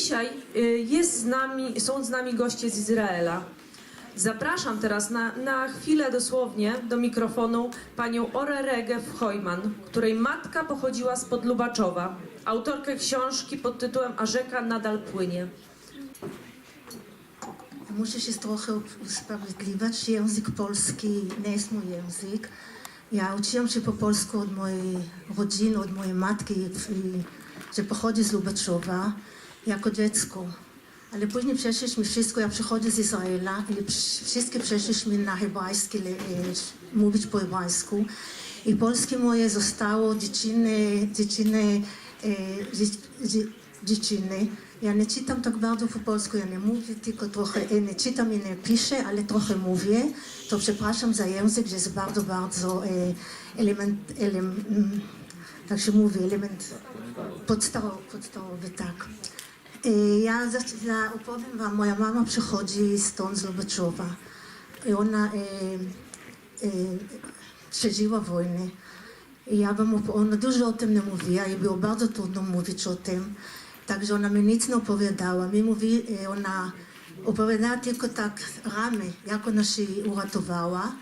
dzisiaj y, jest z nami, są z nami goście z Izraela. Zapraszam teraz na, na chwilę dosłownie do mikrofonu panią Oreregę Hojman, której matka pochodziła spod Lubaczowa, autorkę książki pod tytułem A rzeka nadal płynie. Muszę się trochę usprawiedliwiać. Język polski nie jest mój język. Ja uczyłam się po polsku od mojej rodziny, od mojej matki, że pochodzi z Lubaczowa, jako dziecko. Ale później przeszliśmy wszystko, ja przychodzę z Izraela i wszystkie przeszliśmy na hebrajski, e, mówić po hebrajsku. I polskie moje zostało dzieciny, e, dzie- dzie- dzieciny. Ja nie czytam tak bardzo po polsku, ja nie mówię, tylko trochę, e, nie czytam i nie piszę, ale trochę mówię. To przepraszam za język, że jest bardzo, bardzo element, element, mm, tak się mówi, element podstawowy, podstawowy tak. E, Ja opowiem wam, moja mama przychodzi stąd z Lubaczowa i ona e, e, przeżyła wojnę. I ja wam ona dużo o tym nie mówiła i było bardzo trudno mówić o tym. Także ona mi nic nie opowiadała. Mi mówi, ona opowiadała tylko tak ramy, jak ona się uratowała,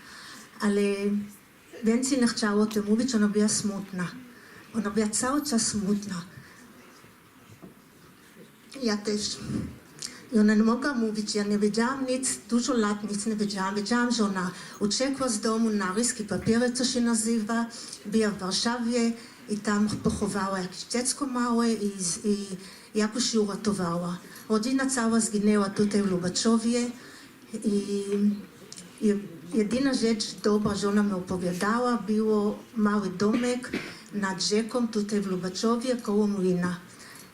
ale więcej nie chciała o tym mówić, ona była smutna. Ona była cały czas smutna. Ja też. I ona nie mogła mówić, ja nie wiedziałam nic, dużo lat nic nie wiedziałam. Wiedziałam, że ona uciekła z domu na ryski papiery, co się nazywa, była w Warszawie i tam pochowała jakieś dziecko małe i, i jakoś się uratowała. Rodzina cała zginęła tutaj w Lubaczowie i, i jedyna rzecz dobra, że ona mi opowiadała, było mały domek nad rzeką tutaj w Lubaczowie koło młyna.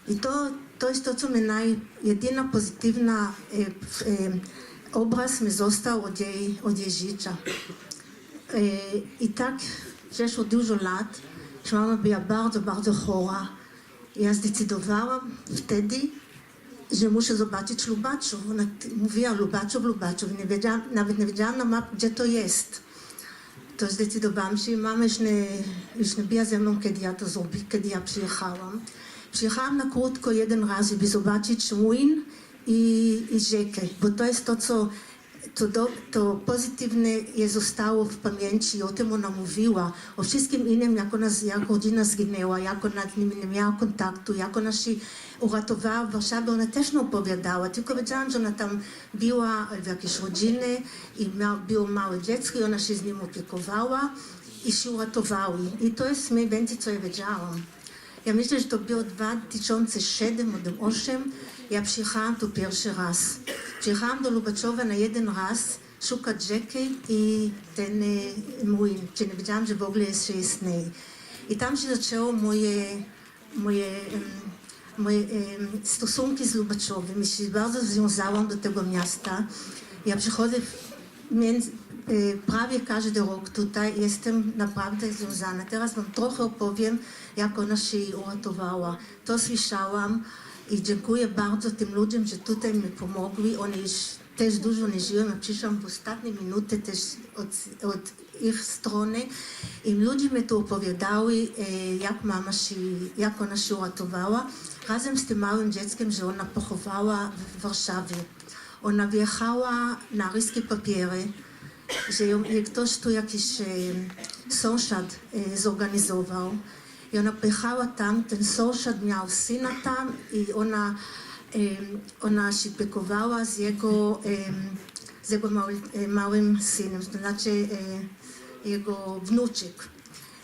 I to, to jest to, co mi naj, pozytywna e, e, obraz mi został od jej, od jej życia. E, I tak przeszło dużo lat, mama była bardzo, bardzo chora. Ja zdecydowałam wtedy, że muszę zobaczyć Lubaczów. Ona mówiła Lubaczów, Lubaczów. Nie wiedziałam, nawet nie wiedziałam na mapie, gdzie to jest. To zdecydowałam się. Mama już nie, już nie była ze mną, kiedy ja to zrobię, kiedy ja przyjechałam. Przyjechałam na krótko jeden raz, żeby zobaczyć młyn i, i rzekę, bo to jest to, co to, do, to pozytywne je zostało w pamięci, o tym ona mówiła, o wszystkim innym, jak, ona, jak rodzina zginęła, jak ona nie miała kontaktu, jak ona się uratowała w Warszawie, ona też nie opowiadała, tylko wiedziałam, że ona tam była w jakiejś rodzinie i mia, było małe dziecko i ona się z nim opiekowała i się uratowały. I to jest mniej więcej, co ja wiedziałam. Ja myślę, że to było 2007 albo 2008. Ja przyjechałam tu pierwszy raz. Przyjechałam do Lubaczowa na jeden raz szukać rzeki i ten e, młyn, czy nie wiedziałam, że w ogóle jest, że istnieje. I tam się zaczęło moje, moje, moje stosunki z Lubaczowem. I się bardzo związałam do tego miasta. Ja przychodzę między, prawie każdy rok tutaj jestem naprawdę związana. Teraz wam trochę opowiem, jak ona się uratowała. To słyszałam i dziękuję bardzo tym ludziom, że tutaj mi pomogli. Oni już też dużo nie żyją. Przyszłam w ostatnie minuty też od, od ich strony i ludzie mi to opowiadały, e, jak mama się, jak ona się uratowała. Razem z tym małym dzieckiem, że ona pochowała w Warszawie. Ona wjechała na ryskie papiery, że ją, jej ktoś tu jakiś e, sąsiad e, zorganizował. I ona pojechała tam, ten sąsiad miał syna tam i ona, e, ona się piekowała z jego, e, z jego mały, e, małym synem, to znaczy e, jego wnuczek.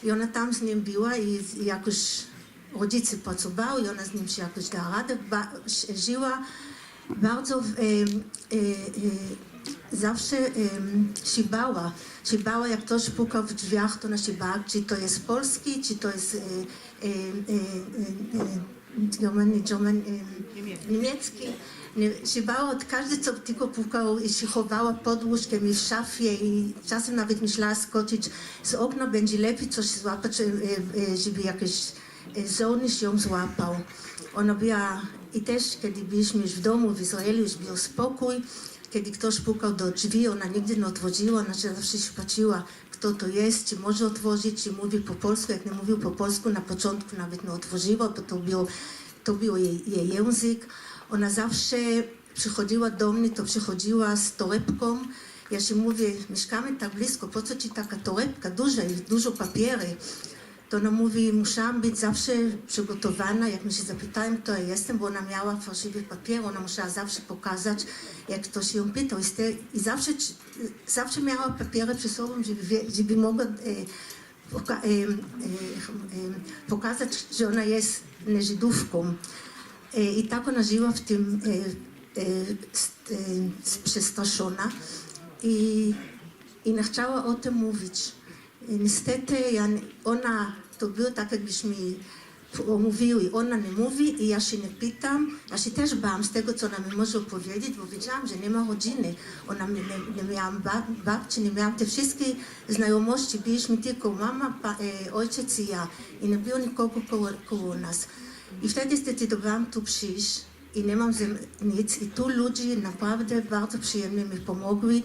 I ona tam z nim była i, i jakoś rodzice pracowały i ona z nim się jakoś dała radę, ba, żyła bardzo em, e, e, zawsze em, się bała. Się bała, jak ktoś pukał w drzwiach, to ona się bała, czy to jest polski, czy to jest e, e, e, e, German, German, niemiecki. Nie, się bała od każdy, co tylko pukał i się chowała pod łóżkiem i w szafie i czasem nawet myślała skoczyć z okna, będzie lepiej coś złapać, żeby jakiś żołnierz ją złapał. Ona była, i też kiedy byliśmy już w domu w Izraelu, już był spokój, kiedy ktoś pukał do drzwi, ona nigdy nie otworzyła, ona zawsze się patrzyła, kto to jest, czy może otworzyć, czy mówi po polsku. Jak nie mówił po polsku, na początku nawet nie otworzyła, bo to był, to był jej, jej język. Ona zawsze przychodziła do mnie, to przychodziła z torebką. Ja się mówię, mieszkamy tak blisko, po co ci taka torebka duża i dużo papiery? To ona mówi, musiałam być zawsze przygotowana, jak mnie się zapytałem, to ja jestem, bo ona miała fałszywy papier, ona musiała zawsze pokazać, jak ktoś ją pytał. I, zawsze, zawsze miała papiery przy sobie, żeby, żeby mogła e, poka- e, e, pokazać, że ona jest Żydówką. I tak ona żyła w tym st- przestraszona i, i nie chciała o tym mówić. Niestety ona, to było tak jakbyśmy mówiły, ona nie mówi i ja się nie pytam. Ja się też bałam z tego, co ona mi może opowiedzieć, bo wiedziałam, że nie ma rodziny. Ona nie, nie, nie miałam ba, babci, nie miałam te wszystkie znajomości. Byliśmy tylko mama, pa, e, ojciec i ja. I nie było nikogo koło, koło nas. I wtedy zdecydowałam tu przyjść i nie mam nic. I tu ludzie naprawdę bardzo przyjemnie mi pomogli.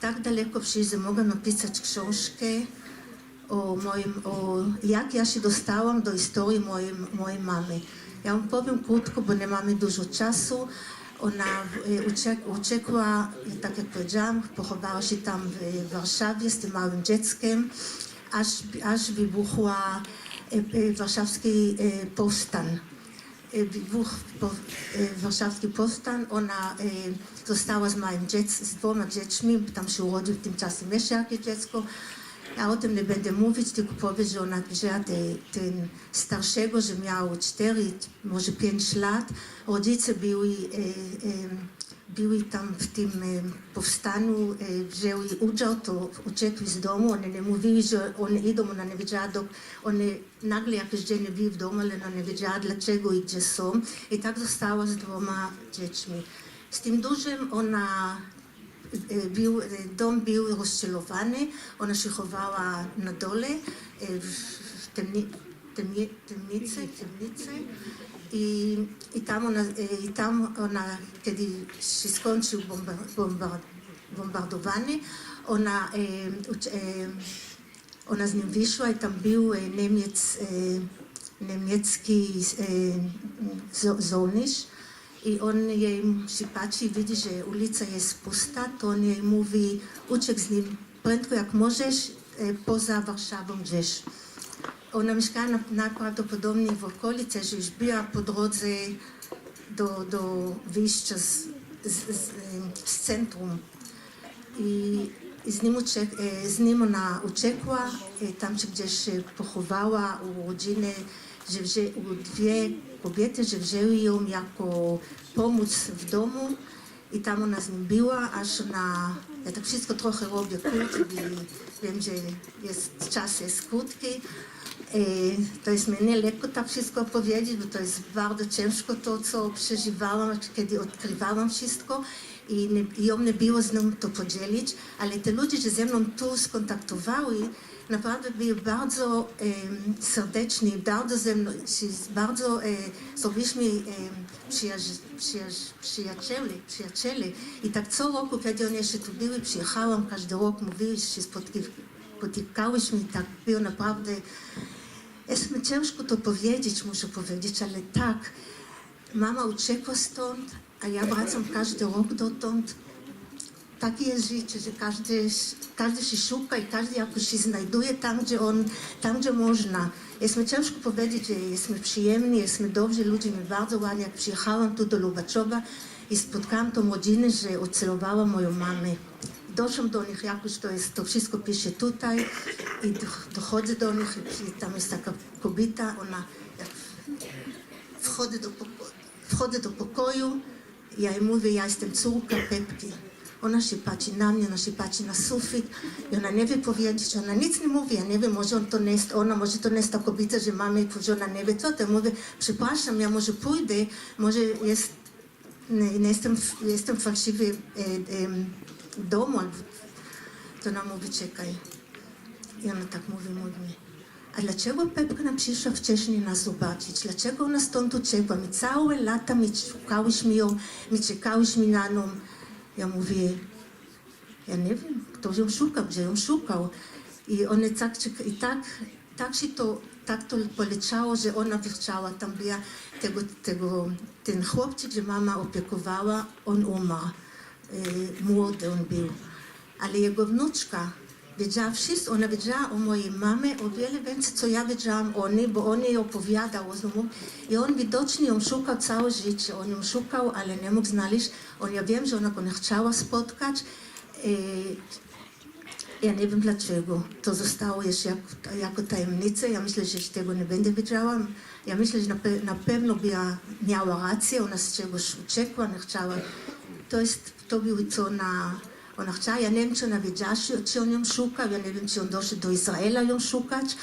Tak daleko przyjść, że mogę napisać książkę o moim, o jak ja się dostałam do historii mojej, mojej mamy. Ja wam powiem krótko, bo nie mamy dużo czasu. Ona e, uciek, uciekła, tak jak powiedziałam, pochowała się tam w Warszawie z tym małym dzieckiem, aż, aż wybuchła e, e, warszawski powstan. Wybuch warszawski powstan. Ona została z moim dziec, z dwoma dziećmi, tam się urodził w tym czasie jakieś dziecko. Ja o tym nie będę mówić, tylko powiem, że ona wzięła te, ten starszego, że miał 4, może 5 lat. Rodzice byli, e, e, byli tam w tym e, powstaniu, e, wzięli udział, to uciekli z domu. Oni nie mówili, że oni idą, ona nie wiedziała, dok, oni nagle jakiś dzień nie byli w domu, ale ona nie wiedziała dlaczego i gdzie są. I tak została z dwoma dziećmi. Z tym dużym ona był, e, dom był rozcielowany, ona się chowała na dole e, w, temni, temni, temnicy, temnicy. I, i, tam ona, e, i tam ona, kiedy się skończył bomba, bomba, bombardowanie, ona, ona z nim wyszła i tam był Niemiec, niemiecki żołnierz i on jej się patrzy widzi, że ulica jest pusta, to on jej mówi, uciek z nim prędko jak możesz, e, poza Warszawą gdzieś. Ona mieszkała na- najprawdopodobniej w okolicy, że już była po drodze do, do wyjścia z, z, z, z centrum. I, z, nim uciek, e, z nim ona uciekła, e, tam się gdzieś pochowała u rodziny, że wzię, dwie kobiety, że wzięły ją jako pomóc w domu i tam ona z nim była, aż ona, ja tak wszystko trochę robię krótko, i wiem, że jest, czas jest krótki. E, To jest mi nie lekko tak wszystko powiedzieć, bo to jest bardzo ciężko to, co przeżywałam, kiedy odkrywałam wszystko i, nie, ją nie było z nią to podzielić, ale te ludzie, że ze mną tu skontaktowali, naprawdę byli bardzo em, serdeczni, bardzo ze mną, bardzo e, przyjaź, przyjaź, przyjaciele, przyjaciele. I tak co roku, kiedy oni jeszcze tu byli, przyjechałam każdy rok, mówili, się spotki- spotykałyśmy tak było naprawdę jest mi ciężko to powiedzieć, muszę powiedzieć, ale tak, mama uciekła stąd, a ja wracam każdy rok dotąd. Takie jest życie, że każdy, każdy się szuka i każdy jakoś się znajduje tam, gdzie on, tam, gdzie można. Jest ciężko powiedzieć, że jest mi przyjemnie, jest mi dobrze, ludzie mi bardzo ładnie. Jak przyjechałam tu do Lubaczowa i spotkałam tą rodzinę, że ocelowała moją mamę. Doszłam do nich jakoś, to, jest, to wszystko pisze tutaj i do- dochodzę do nich i tam jest taka kobieta, ona jak wchodzę do, wchodzę do pokoju, ja jej mówię, ja jestem córka Pepki. Ona się patrzy na mnie, ona się patrzy na sufit i ona nie wie powiedzieć, ona nic nie mówi, ja nie wiem, może on to nie jest ona, może to nie jest ta kobieta, że mamy, że ona nie wie co, to mówię, przepraszam, ja może pójdę, może jest, nie, nie jestem, jestem fałszywy e, w domu, to ona mówi, czekaj. I ona tak mówi, mówi a dlaczego Pepka nam przyszła wcześniej nas zobaczyć? Dlaczego ona stąd uciekła? My całe lata my szukałyśmy ją, my czekałyśmy na nią. Ja mówię, ja nie wiem, kto ją szukał, gdzie ją szukał. I one tak, i tak tak się to, tak to poleciało, że ona chciała tam była tego, tego, ten chłopczyk, że mama opiekowała, on umarł. E, młody on był. Ale jego wnuczka wiedziała wszystko, ona wiedziała o mojej mamie o wiele więcej, co ja wiedziałam o niej, bo on jej opowiadał znowu. I on widocznie ją szukał całe życie. On ją szukał, ale nie mógł znaleźć. On, ja wiem, że ona go nie chciała spotkać. Ja nie wiem dlaczego. To zostało jeszcze jak, jako tajemnica. Ja myślę, że tego nie będę wiedziała. Ja myślę, że na, pe- na pewno była, miała rację. Ona z czegoś uciekła, nie chciała. To jest, to było co ona, ona chciała. Ja nie wiem, czy ona wiedziała, czy, on ją szukał. Ja nie wiem, czy on doszedł do Izraela ją szukać.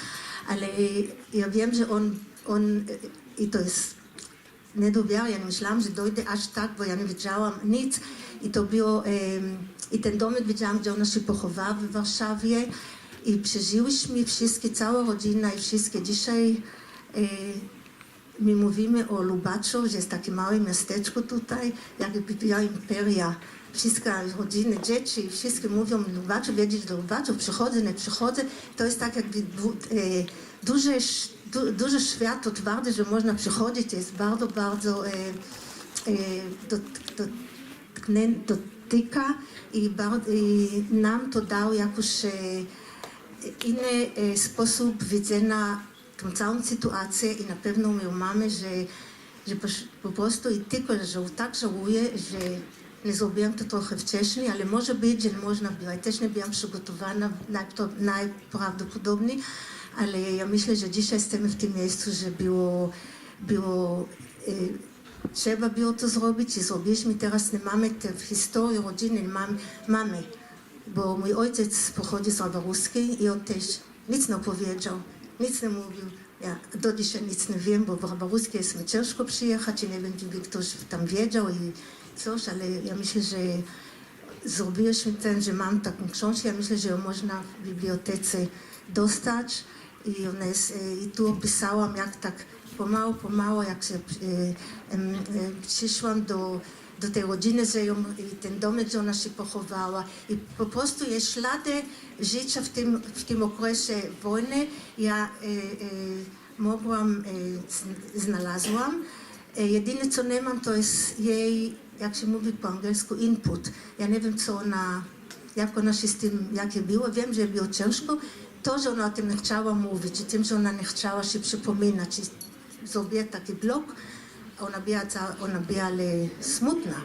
Ale ja wiem, że on, on i to jest nie dowiał, ja myślałam, że dojdę aż tak, bo ja nie wiedziałam nic. I to było, i ten domek wiedziałam, gdzie ona się pochowała w Warszawie. I przeżyłyśmy wszystkie, cała rodzina i wszystkie. Dzisiaj e, my mówimy o Lubaczu, że jest takie małe miasteczko tutaj, jakby była imperia. Wszystkie rodziny, dzieci, wszystkie mówią Lubaczu, wiedzieć do Lubaczu, przychodzę, nie przychodzę. To jest tak jakby e, duże, du, duże świat otwarte, że można przychodzić, jest bardzo, bardzo e, e, dotyka i, bar- i nam to dał jakoś e, inny e, sposób widzenia tą całą sytuację i na pewno moją mamę, że, że po, prostu i tylko, że tak żałuję, że nie zrobiłam to trochę wcześniej, ale może być, że można było. Ja też nie byłam przygotowana najprawdopodobniej, ale ja myślę, że dzisiaj jesteśmy w tym miejscu, że było, było e, trzeba było to zrobić i zrobiliśmy. Teraz nie mamy te w historii rodziny, nie mamy, bo mój ojciec pochodzi z Rabaruskiej i on też nic nie powiedział, nic nie mówił. Ja do dzisiaj nic nie wiem, bo w Rabaruskie jest mi ciężko przyjechać i nie wiem, czy ktoś tam wiedział i coś, ale ja myślę, że zrobiliśmy ten, że mam taką książkę, ja myślę, że ją można w bibliotece dostać i ona jest, e, i tu opisałam, jak tak pomału, pomału, jak się e, e, przyszłam do, do tej rodziny, że ją, i ten domek, gdzie ona się pochowała. I po prostu jest ślady życia w tym, w tym okresie wojny. Ja e, e, mogłam, e, zn- znalazłam. E, jedyne, co nie mam, to jest jej, jak się mówi po angielsku, input. Ja nie wiem, co ona, jak ona się z tym, jakie było. Wiem, że było ciężko. To, że ona o tym nie chciała mówić i tym, że ona nie chciała się przypominać. I zrobiła taki blok, ona była, ca- ona smutna.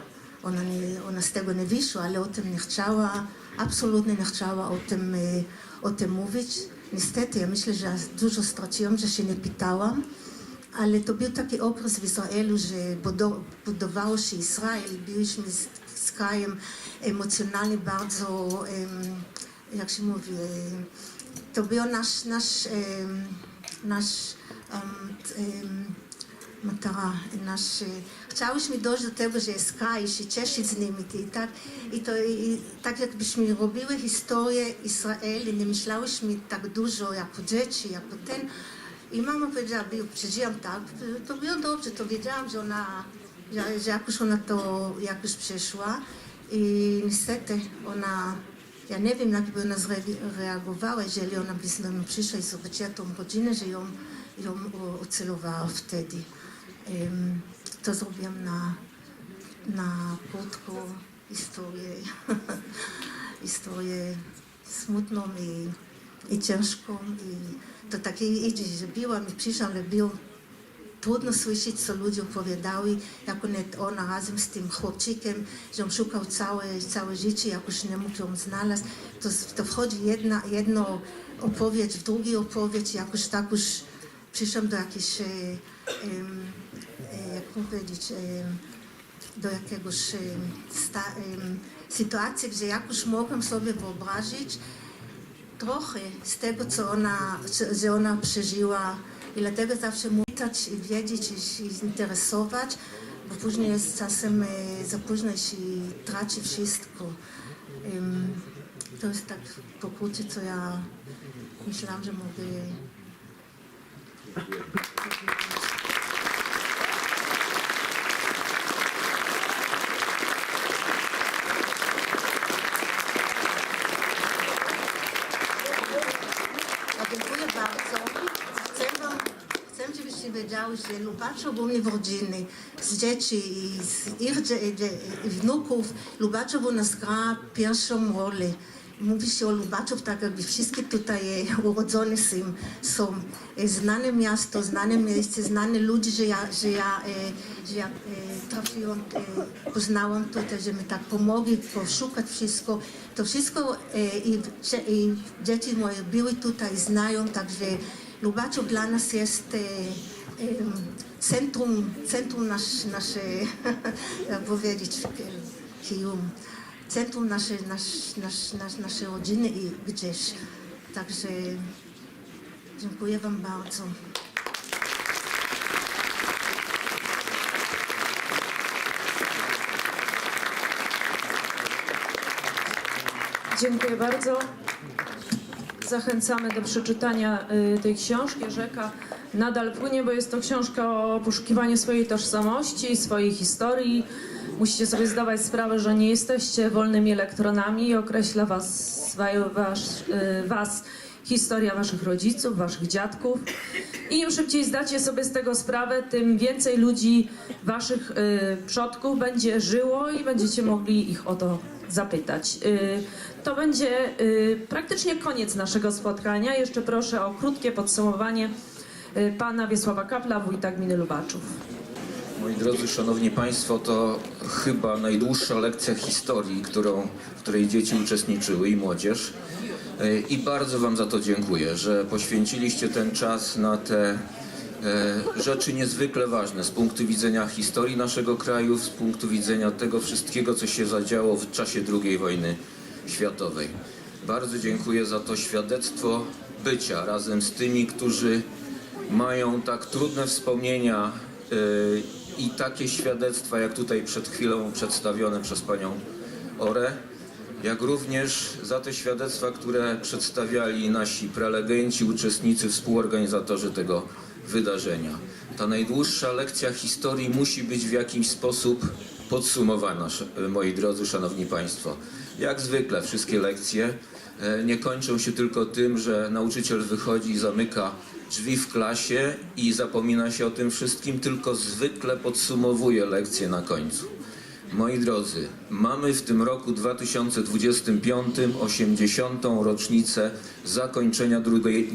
Ona, nie, ona z tego nie wyszła, ale o tym nie chciała, absolutnie nie chciała o tym, e, o tym mówić. Niestety, ja myślę, że dużo straciłam, że się nie pytałam. Ale to był taki okres w Izraelu, że budo- budowało się Izrael, byliśmy z, krajem emocjonalnie bardzo, jak się mówi, em, to był nasz, nasz, nasz em, matara, nasz, e, chciałyśmy dojść do tego, że jest kraj i się cieszyć z nimi i tak, i to i, tak jakbyśmy robiły historię Izrael i nie myślałyśmy tak dużo jako dzieci, jako ten, i mama powiedziała, "Był- przeżyłam tak, to było dobrze, to wiedziałam, że ona, że, jakoś ona to jakoś przeszła i niestety ona, ja nie wiem jak by ona zreagowała, jeżeli ona by z nami przyszła i zobaczyła tą rodzinę, że ją, ją ocelowała wtedy. To zrobiłam na, na krótką historię, historię smutną i, i ciężką i to takie idzie, że byłam i przyszłam, ale było trudno słyszeć, co ludzie opowiadały, jak ona razem z tym chłopczykiem, że on szukał całe, całe życie, jakoś nie mógł ją znaleźć. To, to wchodzi jedna, jedno opowieść w drugie opowieść, jakoś tak już przyszłam do jakiejś, e, e, jak powiedzieć, em, do jakiegoś sta, sytuacji, gdzie jakoś mogłam sobie wyobrazić trochę z tego, co ona, że ona przeżyła. I dlatego zawsze mówić i wiedzieć i się interesować, bo później jest czasem e, za późno i traci wszystko. To jest tak pokrótce, co ja myślałam, że mogę dziękuję bardzo. wiedział, że Lubaczow był niewodziny. Z dzieci i z ich wnuków Lubaczow u nas gra pierwszą rolę. Mówi się o Lubaczow tak, jakby wszystkie tutaj e, urodzone są. E, Znane miasto, znane miejsce, znane ludzi, że ja, że ja, e, że ja trafiłam, poznałam tutaj, że mi tak pomogli poszukać wszystko. To wszystko i, i dzieci moje były tutaj, znają, także Lubaczow dla nas jest centrum, centrum nasz, nasze, powiedzieć, kium, centrum naszej, nasz, nasz, nasz, naszej rodziny i gdzieś. Także dziękuję Wam bardzo. Dziękuję bardzo. Zachęcamy do przeczytania y, tej książki. Rzeka nadal płynie, bo jest to książka o poszukiwaniu swojej tożsamości, swojej historii. Musicie sobie zdawać sprawę, że nie jesteście wolnymi elektronami i określa was, wa- wasz, y, was historia waszych rodziców, waszych dziadków. I im szybciej zdacie sobie z tego sprawę, tym więcej ludzi, waszych y, przodków będzie żyło i będziecie mogli ich o to zapytać. Y, to będzie y, praktycznie koniec naszego spotkania. Jeszcze proszę o krótkie podsumowanie pana Wiesława Kapla, wójta gminy Lubaczów. Moi drodzy, szanowni państwo, to chyba najdłuższa lekcja historii, którą, w której dzieci uczestniczyły i młodzież. E, I bardzo wam za to dziękuję, że poświęciliście ten czas na te e, rzeczy niezwykle ważne z punktu widzenia historii naszego kraju, z punktu widzenia tego wszystkiego, co się zadziało w czasie II wojny światowej. Bardzo dziękuję za to świadectwo bycia razem z tymi, którzy mają tak trudne wspomnienia y, i takie świadectwa, jak tutaj przed chwilą przedstawione przez panią Orę, jak również za te świadectwa, które przedstawiali nasi prelegenci, uczestnicy, współorganizatorzy tego wydarzenia. Ta najdłuższa lekcja historii musi być w jakiś sposób podsumowana, moi drodzy, szanowni państwo. Jak zwykle wszystkie lekcje e, nie kończą się tylko tym, że nauczyciel wychodzi i zamyka drzwi w klasie i zapomina się o tym wszystkim, tylko zwykle podsumowuje lekcję na końcu. Moi drodzy, mamy w tym roku 2025 80. rocznicę zakończenia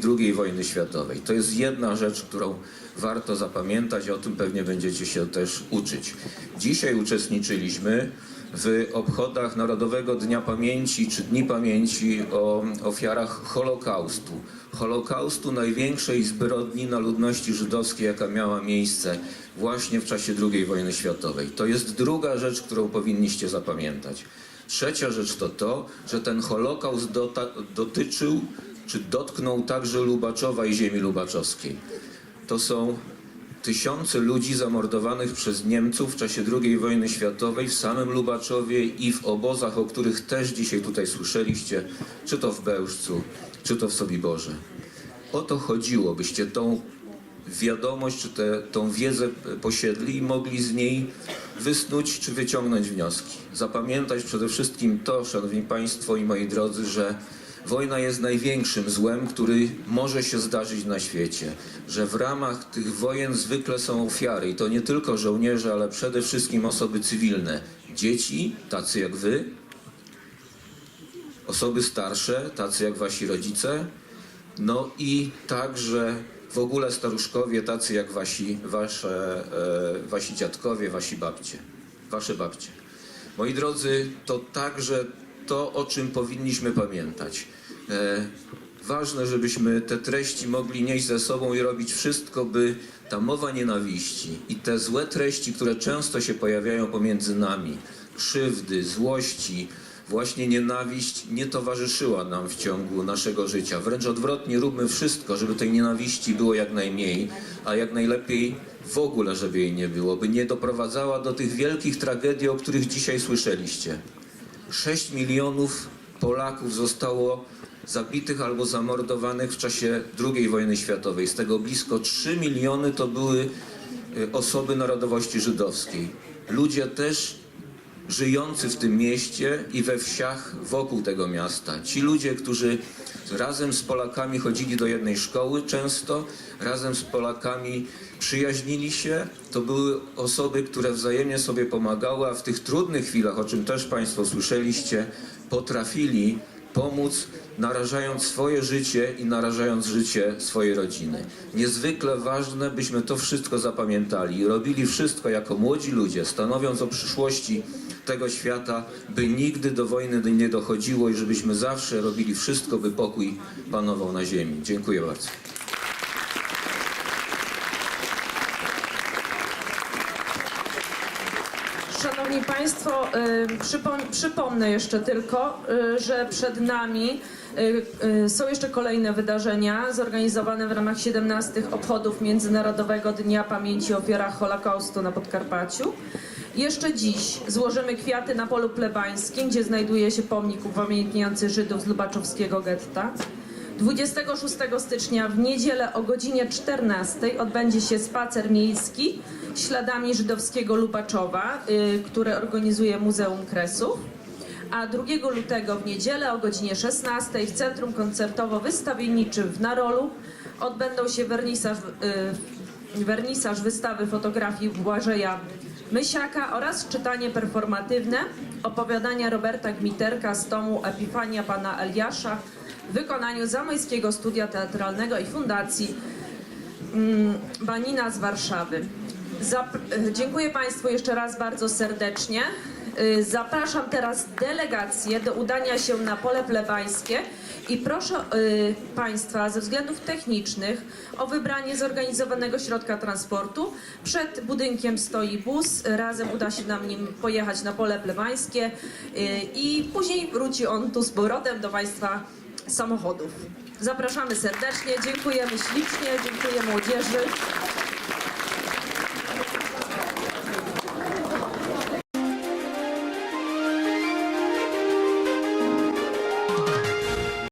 II, wojny światowej. To jest jedna rzecz, którą warto zapamiętać, o tym pewnie będziecie się też uczyć. Dzisiaj uczestniczyliśmy w obchodach Narodowego Dnia Pamięci czy Dni Pamięci o ofiarach Holokaustu. Holokaustu największej zbrodni na ludności żydowskiej, jaka miała miejsce właśnie w czasie II wojny światowej. To jest druga rzecz, którą powinniście zapamiętać. Trzecia rzecz to to, że ten Holokaust dotyczył czy dotknął także Lubaczowa i ziemi lubaczowskiej. To są tysiące ludzi zamordowanych przez Niemców w czasie II wojny światowej w samym Lubaczowie i w obozach, o których też dzisiaj tutaj słyszeliście, czy to w Bełżcu, czy to w Sobiborze. O to chodziło, byście tą wiadomość, czy tę tą wiedzę posiedli i mogli z niej wysnuć czy wyciągnąć wnioski. Zapamiętać przede wszystkim to, szanowni państwo i moi drodzy, że wojna jest największym złem, który może się zdarzyć na świecie. Że w ramach tych wojen zwykle są ofiary i to nie tylko żołnierze, ale przede wszystkim osoby cywilne. Dzieci, tacy jak wy, osoby starsze, tacy jak wasi rodzice, no i także w ogóle staruszkowie, tacy jak wasi, wasze, e, wasi dziadkowie, wasi babcie, wasze babcie. Moi drodzy, to także to, o czym powinniśmy pamiętać. E, ważne, żebyśmy te treści mogli nieść ze sobą i robić wszystko, by ta mowa nienawiści i te złe treści, które często się pojawiają pomiędzy nami, krzywdy, złości, właśnie nienawiść nie towarzyszyła nam w ciągu naszego życia. Wręcz odwrotnie, róbmy wszystko, żeby tej nienawiści było jak najmniej, a jak najlepiej w ogóle, żeby jej nie było, by nie doprowadzała do tych wielkich tragedii, o których dzisiaj słyszeliście. 6 milionów Polaków zostało zabitych albo zamordowanych w czasie II wojny światowej. Z tego blisko 3 miliony to były y, osoby narodowości żydowskiej. Ludzie też żyjący w tym mieście i we wsiach wokół tego miasta. Ci ludzie, którzy razem z Polakami chodzili do jednej szkoły często, razem z Polakami przyjaźnili się, to były osoby, które wzajemnie sobie pomagały, a w tych trudnych chwilach, o czym też Państwo słyszeliście, potrafili pomóc, narażając swoje życie i narażając życie swojej rodziny. Niezwykle ważne, byśmy to wszystko zapamiętali i robili wszystko jako młodzi ludzie, stanowiąc o przyszłości tego świata, by nigdy do wojny nie dochodziło i żebyśmy zawsze robili wszystko, by pokój panował na ziemi. Dziękuję bardzo. Szanowni Państwo, przypom- przypomnę jeszcze tylko, y, że przed nami y, y, są jeszcze kolejne wydarzenia zorganizowane w ramach 17 obchodów Międzynarodowego Dnia Pamięci o Ofiarach Holokaustu na Podkarpaciu. Jeszcze dziś złożymy kwiaty na polu plebańskim, gdzie znajduje się pomnik upamiętniający Żydów z Lubaczowskiego getta. 26 stycznia w niedzielę o godzinie 14 odbędzie się spacer miejski śladami żydowskiego Lubaczowa, y, które organizuje Muzeum Kresów. A 2 lutego w niedzielę o godzinie 16 w Centrum Koncertowo-Wystawienniczym w Narolu odbędą się wernisaż, y, wernisaż wystawy fotografii Błażeja Mysiaka oraz czytanie performatywne opowiadania Roberta Gmiterka z tomu Epifania Pana Eliasza w wykonaniu Zamojskiego Studia Teatralnego i Fundacji mm, Banina z Warszawy. Zap- e, dziękuję Państwu jeszcze raz bardzo serdecznie. Y, Zapraszam teraz delegację do udania się na pole plebańskie i proszę y, Państwa ze względów technicznych o wybranie zorganizowanego środka transportu. Przed budynkiem stoi bus, razem uda się nam nim pojechać na pole plebańskie i później wróci on tu z powrotem do Państwa samochodów. Zapraszamy serdecznie, dziękujemy ślicznie, dziękuję młodzieży.